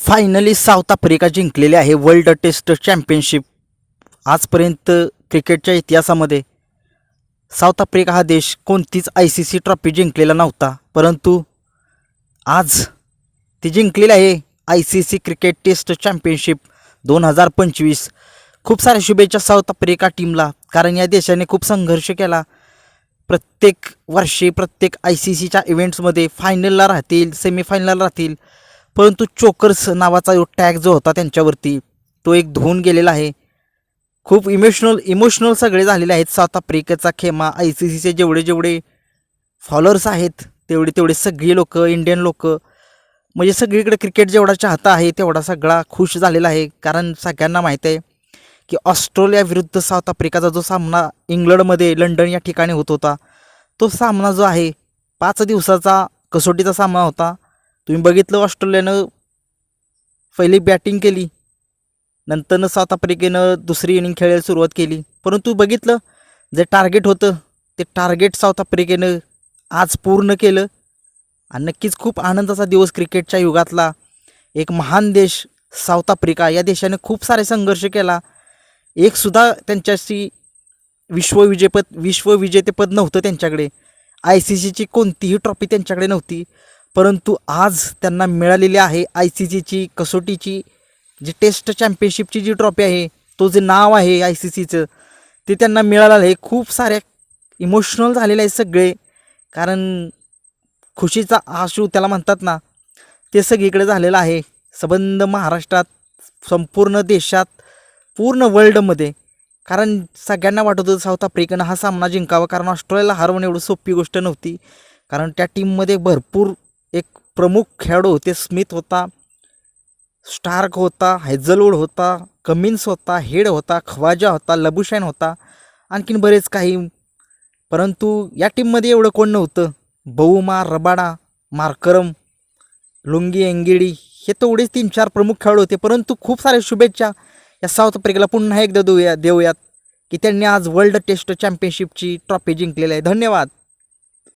Finally south Africa जिंकलेले आहे world taste championship. आजपर्यंत क्रिकेटच्या इतिहासामध्ये साऊथ आफ्रिका हा देश कोणतीच आय सी सी ट्रॉफी जिंकलेला नव्हता परंतु आज ती जिंकलेली आहे I C C cricket test championship दोन हजार पंचवीस. खूप साऱ्या शुभेच्छा साऊथ आफ्रिका टीमला कारण या देशाने खूप संघर्ष केला. प्रत्येक वर्षी प्रत्येक आय सी सीच्या इव्हेंट्समध्ये फायनलला राहतील सेमीफायनलला राहतील. परंतु चोकर्स नावाचा जो टॅग जो होता त्यांच्यावरती तो एक धुवून गेलेला आहे. खूप इमोशनल इमोशनल सगळे झालेले आहेत. साऊथ आफ्रिकेचा खेमा आय सी सीचे जेवढे जेवढे फॉलोअर्स आहेत तेवढे तेवढे सगळी लोक इंडियन लोक म्हणजे सगळीकडे क्रिकेट जेवढा चाहता आहे तेवढा सगळा खुश झालेला आहे. कारण सगळ्यांना माहीत आहे की ऑस्ट्रेलिया विरुद्ध साऊथ आफ्रिकाचा जो सामना इंग्लंडमध्ये लंडन या ठिकाणी होत होता तो सामना जो आहे पाच दिवसाचा कसोटीचा सामना होता. तुम्ही बघितलं ऑस्ट्रेलियानं पहिली बॅटिंग केली. नंतरनं साऊथ आफ्रिकेनं दुसरी इनिंग खेळायला सुरुवात केली. परंतु बघितलं जे टार्गेट होतं ते टार्गेट साऊथ आफ्रिकेनं आज पूर्ण केलं. आणि नक्कीच खूप आनंदाचा दिवस क्रिकेटच्या युगातला. एक महान देश साऊथ आफ्रिका या देशाने खूप सारे संघर्ष केला. एकसुद्धा त्यांच्याशी विश्वविजेपद विश्वविजेतेपद नव्हतं त्यांच्याकडे. आय सी सीची कोणतीही ट्रॉफी त्यांच्याकडे नव्हती. परंतु आज त्यांना मिळालेली आहे आय सी सीची कसोटीची जी टेस्ट चॅम्पियनशिपची जी ट्रॉफी आहे तो जे नाव आहे आय सी सीचं ते त्यांना मिळालेलं आहे. खूप साऱ्या इमोशनल झालेले आहे सगळे. कारण खुशीचा आशू त्याला म्हणतात ना ते सगळीकडे झालेलं आहे. सबंध महाराष्ट्रात संपूर्ण देशात पूर्ण वर्ल्डमध्ये. कारण सगळ्यांना वाटत होतं साऊथ आफ्रिकेनं हा सामना जिंकावा कारण ऑस्ट्रेलियाला हरवणं एवढं सोपी गोष्ट नव्हती. कारण त्या टीममध्ये भरपूर एक प्रमुख खेळाडू होते. स्मिथ होता स्टार्क होता हैझलवूड होता कमिन्स होता हेड होता खवाजा होता लबुशॅन होता आणखीन बरेच काही. परंतु या टीममध्ये एवढं कोण नव्हतं. Bavuma Rabada Markram Lungi Ngidi हे तेवढेच तीन चार प्रमुख खेळाडू होते. परंतु खूप साऱ्या शुभेच्छा. या साऊथ आफ्रिकेला पुन्हा एकदा देऊया देऊयात की त्यांनी आज वर्ल्ड टेस्ट चॅम्पियनशिपची ट्रॉफी जिंकलेली आहे. धन्यवाद.